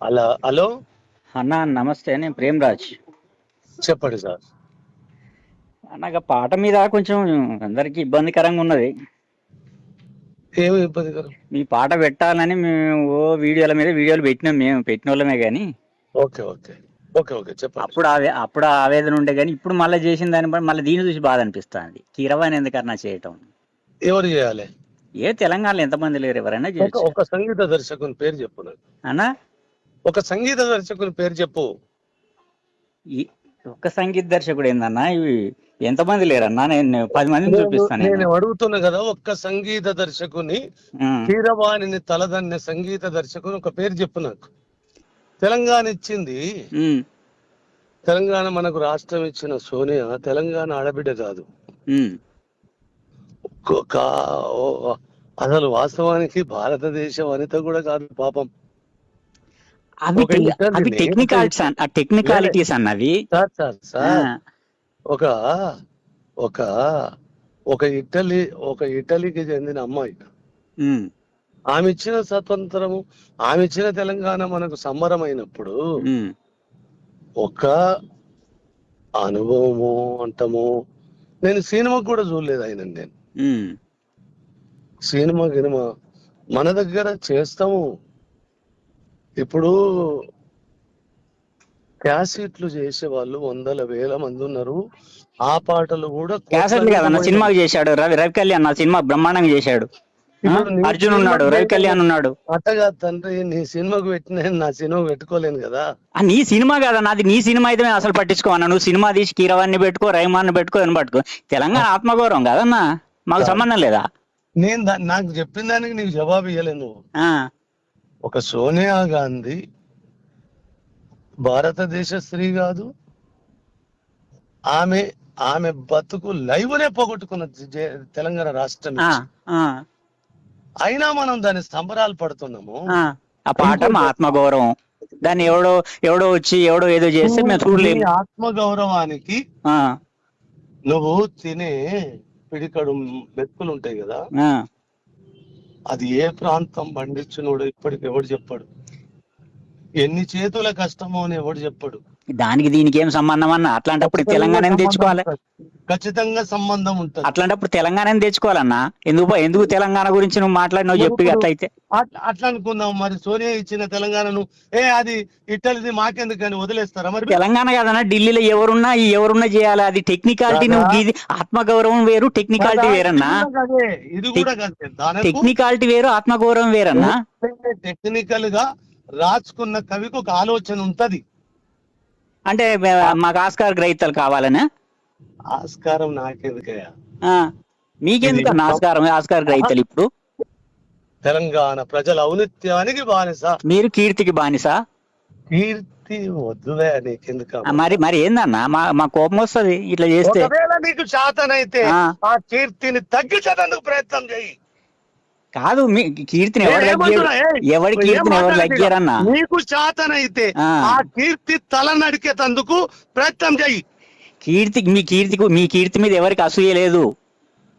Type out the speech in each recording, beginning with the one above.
అలా హలో. అన్న నమస్తే నేను ప్రేమ్రాజ్. చెప్పండి సార్. అన్నగా పాట మీద కొంచెం అందరికి ఇబ్బందికరంగా ఉన్నది. ఏమి ఇబ్బందికరం? మీ పాట పెట్టాలని మేము ఓ వీడియోల మీద వీడియోలు పెట్టినాం మేము పెట్టిన వాళ్ళమే కానీ ఓకే ఓకే. ఓకే ఓకే చెప్పండి. అప్పుడు ఆవే అప్పుడు ఆవేదన ఉండే కానీ ఇప్పుడు మళ్ళీ చేసిన దాన్ని బట్టి మళ్ళీ దీన్ని చూసి బాధ అనిపిస్తుంది. కీరవాణి ఎందుకన్నా చేయటం? ఎవరు చేయాలి? ఏ తెలంగాణలో ఎంతమంది లేరు ఎవరైనా ఒక చేయొచ్చు. ఒక సంగీత దర్శకుని పేరు చెప్పు నాకు. అన్నా? ఒక సంగీత దర్శకుని పేరు చెప్పు ఈ ఒక్క సంగీత దర్శకుడు ఏందన్నా ఇవి ఎంతమంది లేరన్నా నేను పది మందిని చూపిస్తాను నేను నేను. అడుగుతున్నా కదా ఒక్క సంగీత దర్శకుని ఉం. కీరవాణిని తలదన్నే సంగీత దర్శకుని ఒక పేరు చెప్పు నాకు తెలంగాణ ఇచ్చింది. తెలంగాణ మనకు రాష్ట్రం ఇచ్చిన సోనియా తెలంగాణ ఆడబిడ్డ కాదు. ఒక అసలు వాస్తవానికి భారతదేశ వనిత కూడా కాదు పాపం అవి అవి టెక్నికాలిటీస్ అన్న టెక్నికాలిటీస్ అన్నవి సార్ సార్ ఆ, సార్ ఒక ఒక ఒక ఇటలీ ఒక ఇటలీకి చెందిన అమ్మాయి. ఆమె ఇచ్చిన స్వతంత్రము ఆమె ఇచ్చిన తెలంగాణ మనకు సంబరమైనప్పుడు. ఒక అనుభవము అంటము నేను సినిమా కూడా చూడలేదు ఆయన నేను. సినిమా గినిమా మన దగ్గర చేస్తాము ఇప్పుడు క్యాసెట్లు చేసే వాళ్ళు వందల వేల మంది ఉన్నారు. ఆ పాటలు కూడా క్యాసెట్లు కదన్న సినిమాకి చేశాడు. రవి రవి కళ్యాణ్ నా సినిమా బ్రహ్మాండంగా చేశాడు. ఆ? అర్జున్ ఉన్నాడు రవి కళ్యాణ్ ఉన్నాడు. అట్టగా తండ్రి నీ సినిమాకు పెట్టిన నా సినిమా పెట్టుకోలేను కదా. ఆ, నీ సినిమా కదా నాది నీ సినిమా అయితే అసలు పట్టించుకోమన్నా నువ్వు సినిమా తీసి కీరవాన్ని పెట్టుకో రైమాన్ని పెట్టుకో అని పట్టుకో. తెలంగాణ ఆత్మగౌరవం కదన్నా. మాకు సంబంధం లేదా? నేను నాకు చెప్పిన దానికి నీకు జవాబు ఇవ్వలేను నువ్వు. ఆ, ఒక సోనియా గాంధీ భారతదేశ స్త్రీ కాదు ఆమె ఆమె బతుకు లైవ్నే పోగొట్టుకున్న తెలంగాణ రాష్ట్రం అయినా మనం దాని సంబరాలు పడుతున్నాము. ఆ. మా ఆత్మగౌరవం. దాన్ని ఎవడో ఎవడో వచ్చి ఎవడో ఏదో చేస్తే మేము చూడలేము. నీ ఆత్మ గౌరవానికి ఆ, నువ్వు తినే పిడికడు మెతుకులు ఉంటాయి కదా. అది ఏ ప్రాంతం పండించినోడు ఇప్పటికి ఎవడు చెప్పాడు. ఎన్ని చేతుల కష్టమో అని ఎవడు చెప్పాడు. దానికి దీనికి ఏం సంబంధం అన్న? అట్లాంటప్పుడు తెలంగాణ తెచ్చుకోవాలి. ఖచ్చితంగా సంబంధం ఉంటుంది. అట్లాంటప్పుడు తెలంగాణ తెచ్చుకోవాలన్నా? ఎందుకు ఎందుకు తెలంగాణ గురించి నువ్వు మాట్లాడినావు చెప్పి అట్లయితే. అట్లా అనుకుందాం మరి. సోనియా ఇచ్చిన తెలంగాణను ఏ అది ఇట్టలిది మాకెందుకని వదిలేస్తారా మరి? తెలంగాణ కదన్నా ఢిల్లీలో ఎవరున్నా ఎవరున్నా చేయాలి. అది టెక్నికాలిటీ నువ్వు ఆత్మగౌరవం వేరు టెక్నికాలిటీ వేరన్నా? ఇది కూడా టెక్నికాలిటీ వేరు ఆత్మగౌరవం వేరన్నా? టెక్నికల్గా రాసుకున్న కవికి ఒక ఆలోచన ఉంటది. అంటే మే- మాకు ఆస్కార్ గ్రహీతలు కావాలనా? ఆస్కారం నాకెందుకయ్యా? మీకెందుకు ఆస్కారం ఆస్కార్ గ్రహీతలు ఇప్పుడు? తెలంగాణ ప్రజల ఔనిత్యానికి బానిస. మీరు కీర్తికి బానిస? కీర్తి వద్దులే నీకెందుక మరి మరి ఏందన్నా? మా మా కోపం వస్తది ఇట్లా చేస్తే. నీకు శాతనైతే ఆ. కీర్తిని తగ్గించడానికి ప్రయత్నం చేయి కాదు మీ కీర్తిని ఎవరు కీర్తిని ఎవరు. లగ్గారన్నా నీకు శాతనైతే ఆ. ఆ కీర్తి తల నడికేటందుకు ప్రయత్నం చేయి కీర్తి మీ కీర్తికి మీ కీర్తి మీద ఎవరికి అసూయ లేదు.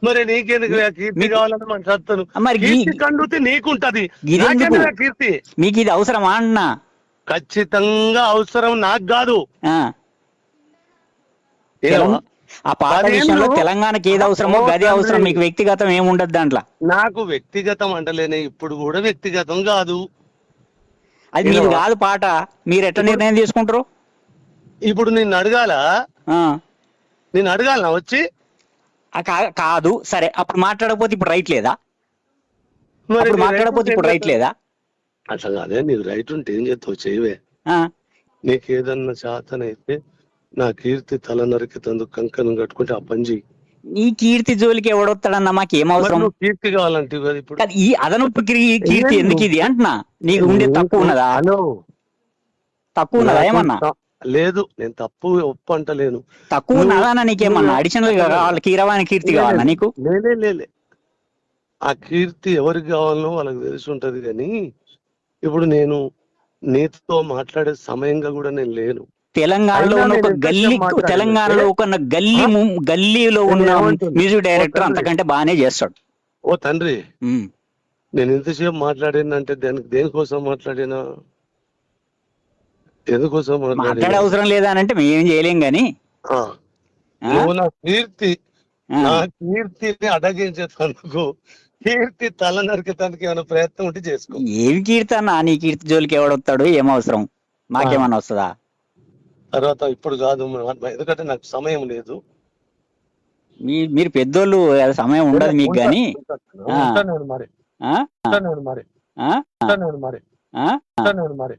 మరి నీకెందుకు కీర్తి కావాలని మన సత్తను మరి కీర్తి కండుతి నీకుంటది. కీర్తి? మీకు ఇది అవసరమా అన్నా? ఖచ్చితంగా అవసరం నాకు కాదు. ఆ. పాట పదేళ్ళు- విషయంలో తెలంగాణకి ఏది అవసరమో గది అవసరం. మీకు వ్యక్తిగతం ఏముండదు దాంట్లో. నాకు వ్యక్తిగతం అంటలేనే. ఇప్పుడు కూడా వ్యక్తిగతం కాదు. అది ఏమో? కాదు పాట. మీరు ఎట్లా నిర్ణయం తీసుకుంటారు? ఇప్పుడు నిన్ను అడగాల. నేను అడగాలనా వచ్చి? కాదు. సరే అప్పుడు మాట్లాడకపోతే ఇప్పుడు రైట్ లేదా? మరి మాట్లాడకపోతే ఇప్పుడు రైట్ లేదా? అట్లా కాదే నీకు రైట్ ఉంటే ఏం చేస్తావు? చేయవే. నీకు ఏదన్నా శాతనైతే నా కీర్తి తల నరికితందుకు కంకణం కట్టుకుంటే ఆ పని చెయ్యి. నీ కీర్తి జోలికి ఎవడొస్తాడన్నా మాకు ఏం మరి అవసరం? నువ్వు కీర్తి కావాలంటే ఇప్పుడు. ఈ అదనపు కీర్తి ఎందుకు ఇది అంటున్నా? నీకు ఉండే తక్కువ ఉన్నదా? తక్కువ ఉన్నదా ఏమన్నా? లేదు నేను తప్పు ఒప్పు అంటలేను తక్కువ నీకేమన్నా అడిషనల్ కావాలి కీరవాణి కీర్తి కావాలా నీకు? లేలే లేలే ఆ కీర్తి ఎవరికి కావాలనో వాళ్ళకి తెలిసి ఉంటది కానీ ఇప్పుడు నేను నీతో మాట్లాడే సమయంగా కూడా నేను లేను. తెలంగాణలో ఉన్న ఒక గల్లీ తెలంగాణలో ఒక గల్లీ గల్లీలో ఉన్న? Music director. అంతకంటే బాగానే చేస్తాడు. ఓ తండ్రి. నేను ఎంతసేపు మాట్లాడినంటే దానికి దేనికోసం మాట్లాడినా? ఎందుకోసం మాట్లాడే అవసరం లేదా అని అంటే మేము చేయలేం గాని? నువ్వు నా కీర్తి. నా కీర్తిని అడగించేందుకు కీర్తి తల నరికేదానికి ఏమైనా ప్రయత్నం ఉంటే చేసుకో. ఏమి కీర్తన నీ కీర్తి జోలికి ఎవడొస్తాడు ఏం అవసరం? మాకేమన్నా వస్తుందా? తర్వాత ఇప్పుడు కాదు ఎందుకంటే నాకు సమయం లేదు. మీ మీరు పెద్దోళ్ళు సమయం ఉండదు మీకు గాని. మరి. మరి. మరి. మరి.